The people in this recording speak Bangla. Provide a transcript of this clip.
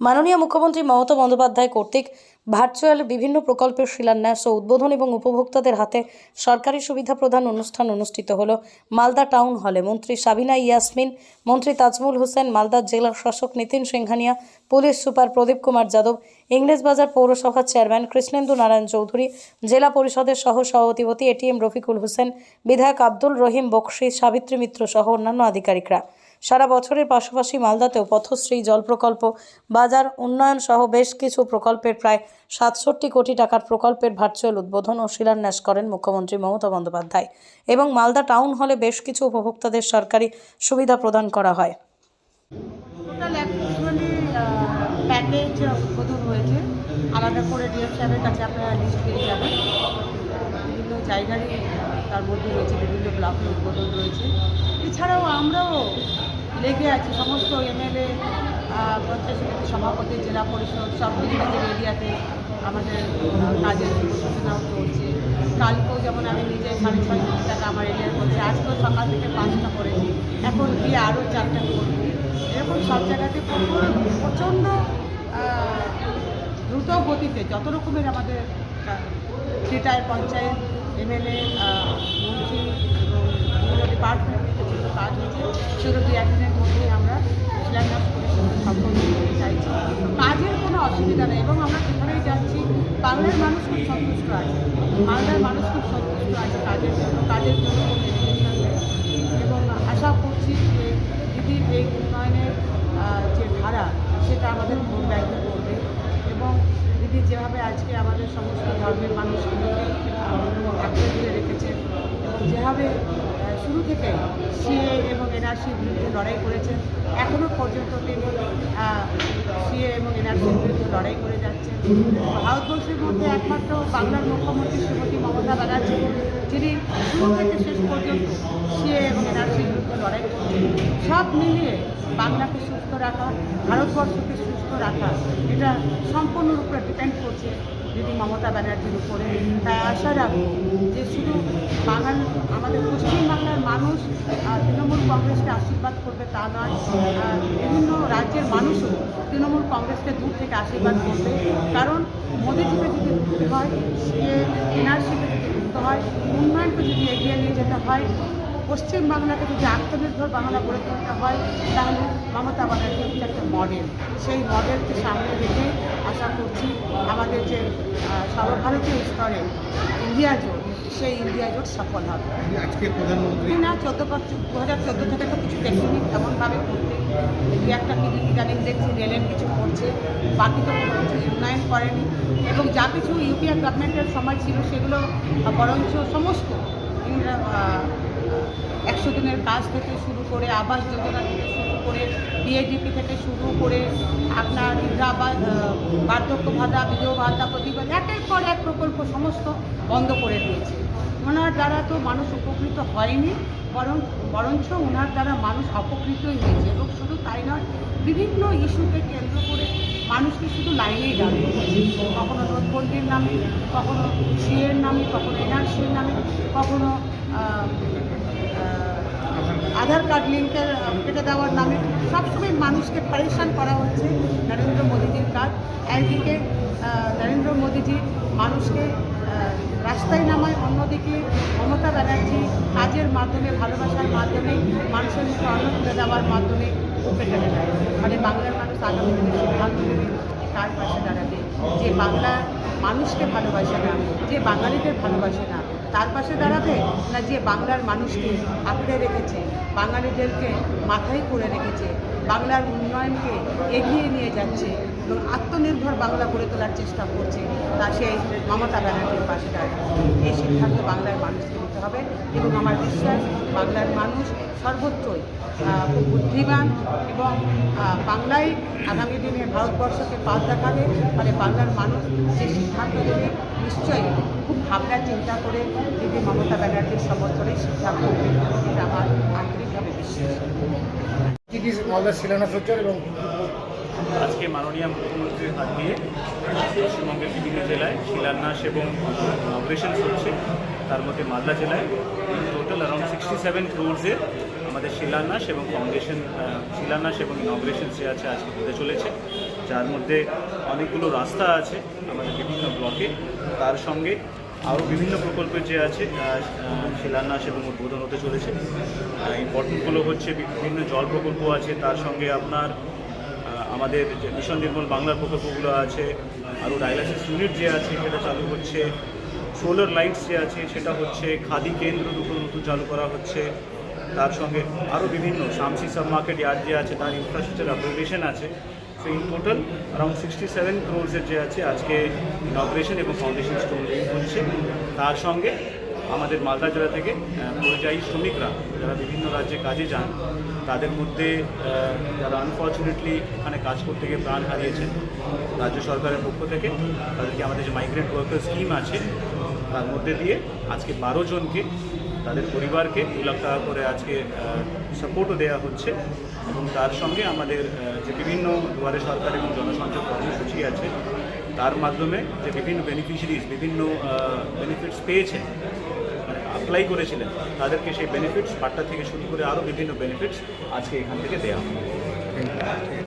মাননীয় মুখ্যমন্ত্রী মমতা বন্দ্যোপাধ্যায় কর্তৃক ভার্চুয়াল বিভিন্ন প্রকল্পের শিলান্যাস ও উদ্বোধন এবং উপভোক্তাদের হাতে সরকারি সুবিধা প্রদান অনুষ্ঠান অনুষ্ঠিত হল মালদা টাউন হলে। মন্ত্রী সাবিনা ইয়াসমিন, মন্ত্রী তাজমুল হোসেন, মালদা জেলা শাসক নিতিন সিংহানিয়া, পুলিশ সুপার প্রদীপ কুমার যাদব ইংরেজবাজার পৌরসভার চেয়ারম্যান কৃষ্ণেন্দু নারায়ণ চৌধুরী, জেলা পরিষদের সহ সভাপতিপতি এটিএম রফিকুল হোসেন, বিধায়ক আব্দুল রহিম বক্সি, সাবিত্রী মিত্র সহ অন্যান্য আধিকারিকরা। সারা বছরের পাশাপাশি মালদাতেও পথশ্রী জল প্রকল্প, বাজার উন্নয়ন সহ বেশ কিছু প্রকল্পের প্রায় সাতষট্টি কোটি টাকার প্রকল্পের ভার্চুয়াল উদ্বোধন ও শিলান্যাস করেন মুখ্যমন্ত্রী মমতা বন্দ্যোপাধ্যায় এবং মালদা টাউন হলে বেশ কিছু উপভোক্তাদের সরকারি সুবিধা প্রদান করা হয়। কাছে আপনারা জায়গারই তার মধ্যে রয়েছে বিভিন্ন ব্লকের উদ্বোধন রয়েছে। এছাড়াও আমরাও লেগে আছে, সমস্ত এমএলএ পঞ্চায়েত সমিতি সভাপতি, জেলা পরিষদ নিজের এরিয়াতে আমাদের কাজের সূচনাও চলছে কালকেও যেমন আমি নিজে সাড়ে ছয় কোটি টাকা আমার এরিয়ার করছি আজকেও সকাল থেকে পাঁচটা করেছি। এখন গিয়ে আরও চারটা করব। এরকম সব জায়গাতে প্রচণ্ড দ্রুত গতিতে যত রকমের আমাদের থ্রিটায়ার পঞ্চায়েত, এমএলএ মন্ত্রী থেকে যেগুলো কাজ হয়েছে সেগুলো দুই একদিনের মধ্যেই আমরা শিলান্যাস করে সেগুলো সফল চাইছি। কাজের কোনো অসুবিধা নেই এবং আমরা যেখানেই যাচ্ছি, বাংলার মানুষ খুব সন্তুষ্ট আছে। বাংলার মানুষ খুব সন্তুষ্ট আছে কাজের জন্য কাজের জন্য এবং আশা করছি যে দিদির এই উন্নয়নের যে ধারা, সেটা আমাদের ভোট ব্যাংকে করবে। এবং দিদি যেভাবে আজকে আমাদের সমস্ত ধর্মের আঁকড়ে ধরে রেখেছেন এবং যেভাবে শুরু থেকে সিএ এবং এনআরসির বিরুদ্ধে লড়াই করেছেন এখনও পর্যন্ত তিনি সিএ এবং এনআরসির বিরুদ্ধে লড়াই করে যাচ্ছেন। ভারতবর্ষের মধ্যে একমাত্র বাংলার মুখ্যমন্ত্রী শ্রীমতী মমতা ব্যানার্জি, যিনি শুরু থেকে শেষ পর্যন্ত সিএ এবং এনআরসির বিরুদ্ধে লড়াই করছেন। সব মিলিয়ে বাংলাকে সুস্থ রাখা, ভারতবর্ষকে সুস্থ রাখা, এটা সম্পূর্ণরূপে ডিপেন্ড করছে দিদি মমতা ব্যানার্জির উপরে, তাই আশা রাখব যে শুধু বাঙাল, আমাদের পশ্চিমবাংলার মানুষ তৃণমূল কংগ্রেসকে আশীর্বাদ করবে তা নয় বিভিন্ন রাজ্যের মানুষও তৃণমূল কংগ্রেসকে দূর থেকে আশীর্বাদ করবে। কারণ মোদীজিকে যদি রুখতে হয়, সে এনআরসিকে যদি হয়, উন্নয়নকে যদি এগিয়ে নিয়ে যেতে হয় পশ্চিমবাংলাকে যদি আত্মনির্ভর বাংলা গড়ে তুলতে হয় তাহলে মমতা ব্যানার্জি হচ্ছে একটা মডেল সেই মডেলকে সামনে রেখে আশা করছি আমাদের যে সর্বভারতীয় স্তরে ইন্ডিয়া জোট সেই ইন্ডিয়া জোট সফল হবে। আজকে প্রধানমন্ত্রী না চোদ্দ দু হাজার চোদ্দ থেকে তো কিছু দেখিনি তেমনভাবে করতে। দু একটা কিছু ইদানিং দেখছি রেলের কিছু করছে বাকি তো কোনো কিছু উন্নয়ন করেনি। এবং যা কিছু ইউপিআর গভর্নমেন্টের সময় ছিল সেগুলো বরঞ্চ সমস্ত একশো দিনের কাজ থেকে শুরু করে আবাস যোজনা থেকে শুরু করে ডিএডিপি থেকে শুরু করে আপনার ইন্দ্রাবাস বার্ধক্য ভাতা, বিধবা ভাতা প্রতিবাদ একের পর এক প্রকল্প সমস্ত বন্ধ করে দিয়েছে। ওনার দ্বারা তো মানুষ উপকৃত হয়নি, বরং, বরঞ্চ ওনার দ্বারা মানুষ অপকৃতই হয়েছে এবং শুধু তাই নয়, বিভিন্ন ইস্যুকে কেন্দ্র করে মানুষকে শুধু লাইনেই দাঁড়িয়ে কখনো নোটবন্দির নামে, কখনো সিএর নামে, কখনো এনআরসির নামে, কখনো আধার কার্ড লিঙ্কের কেটে দেওয়ার নামে। সবসময় মানুষকে পরেশান করা হচ্ছে নরেন্দ্র মোদীজির কাজ। একদিকে নরেন্দ্র মোদীজি মানুষকে রাস্তায় নামায়, অন্যদিকে মমতা ব্যানার্জি কাজের মাধ্যমে, ভালোবাসার মাধ্যমে, মানুষের মুখে অন্ন তুলে দেওয়ার মাধ্যমে টেনে দেয় মানে বাংলার মানুষ আগামী দিনে সিদ্ধান্ত নেবে। কার পাশে দাঁড়াবে। যে বাংলা মানুষকে ভালোবাসে না, যে বাঙালিদের ভালোবাসে না, তার পাশে দাঁড়াবে না যে বাংলার মানুষকে আঁকড়ে রেখেছে, বাঙালিদেরকে মাথায় করে রেখেছে, বাংলার উন্নয়নকে এগিয়ে নিয়ে যাচ্ছে। এবং আত্মনির্ভর বাংলা গড়ে তোলার চেষ্টা করছে তা সেই মমতা ব্যানার্জির পাশে এই সিদ্ধান্ত বাংলার মানুষকে নিতে হবে এবং আমার বিশ্বাস, বাংলার মানুষ সর্বত্রই খুব বুদ্ধিমান এবং বাংলায় আগামী দিনে ভারতবর্ষকে পাল দেখাবে। মানে বাংলার মানুষ যে সিদ্ধান্ত দেবে নিশ্চয়ই খুব ভাবনা চিন্তা করে দিদি মমতা ব্যানার্জির সমর্থনে সিদ্ধান্ত নেবে। আমার আন্তরিকভাবে বিশ্বাস। মালদার শিলান্যাস হচ্ছে এবং আজকে মাননীয় মুখ্যমন্ত্রীর হাত দিয়ে পশ্চিমবঙ্গের বিভিন্ন জেলায় শিলান্যাস এবং অপারেশন হচ্ছে। তার মধ্যে মালদা জেলায় টোটাল অ্যারাউন্ড সিক্সটি সেভেন ক্রোর্সের আমাদের শিলান্যাস এবং ফাউন্ডেশন শিলান্যাস এবং ইনগ্রেশন যে আছে আজকে হতে চলেছে। যার মধ্যে অনেকগুলো রাস্তা আছে আমাদের বিভিন্ন ব্লকে তার সঙ্গে আরও বিভিন্ন প্রকল্পের যে আছে শিলান্যাস এবং উদ্বোধন হতে চলেছে। ইম্পর্টেন্টগুলো হচ্ছে বিভিন্ন জল প্রকল্প আছে। তার সঙ্গে আপনার আমাদের যে মিশন নির্মল বাংলার প্রকল্পগুলো আছে, আরও ডায়ালাসিস ইউনিট যে আছে সেটা চালু হচ্ছে, সোলার লাইটস যে আছে সেটা হচ্ছে, খাদি কেন্দ্র দুটো নতুন চালু করা হচ্ছে, তার সঙ্গে আরও বিভিন্ন শামসি সাব মার্কেট ইয়ার্ড যে আছে তার ইনফ্রাস্ট্রাকচার আপগ্রেডেশন আছে। So in total around sixty seven ক্রোর্সের যে আছে, আজকে ইনগ্রেশন এবং ফাউন্ডেশন স্টোন হচ্ছে। তার সঙ্গে আমাদের মালদা জেলা থেকে পরিযায়ী শ্রমিকরা যারা বিভিন্ন রাজ্যে কাজে যান, তাদের মধ্যে যারা আনফর্চুনেটলি এখানে কাজ করতে গিয়ে প্রাণ হারিয়েছেন, রাজ্য সরকারের পক্ষ থেকে, তাদেরকে আমাদের যে মাইগ্রেন্ট ওয়ার্কার স্কিম আছে, তার মধ্যে দিয়ে আজকে বারো জনকে, তাদের পরিবারকে দু লাখ টাকা করে আজকে সাপোর্টও দেওয়া হচ্ছে এবং তার সঙ্গে আমাদের যে বিভিন্ন দুয়ারে সরকার এবং জনসংযোগ কর্মসূচি আছে, তার মাধ্যমে যে বিভিন্ন বেনিফিশিয়ারিজ বিভিন্ন বেনিফিটস পেয়েছে অ্যাপ্লাই করেছিলেন, তাদেরকে সেই বেনিফিটস পাট্টা থেকে শুরু করে আরও বিভিন্ন বেনিফিটস আজকে এখান থেকে দেওয়া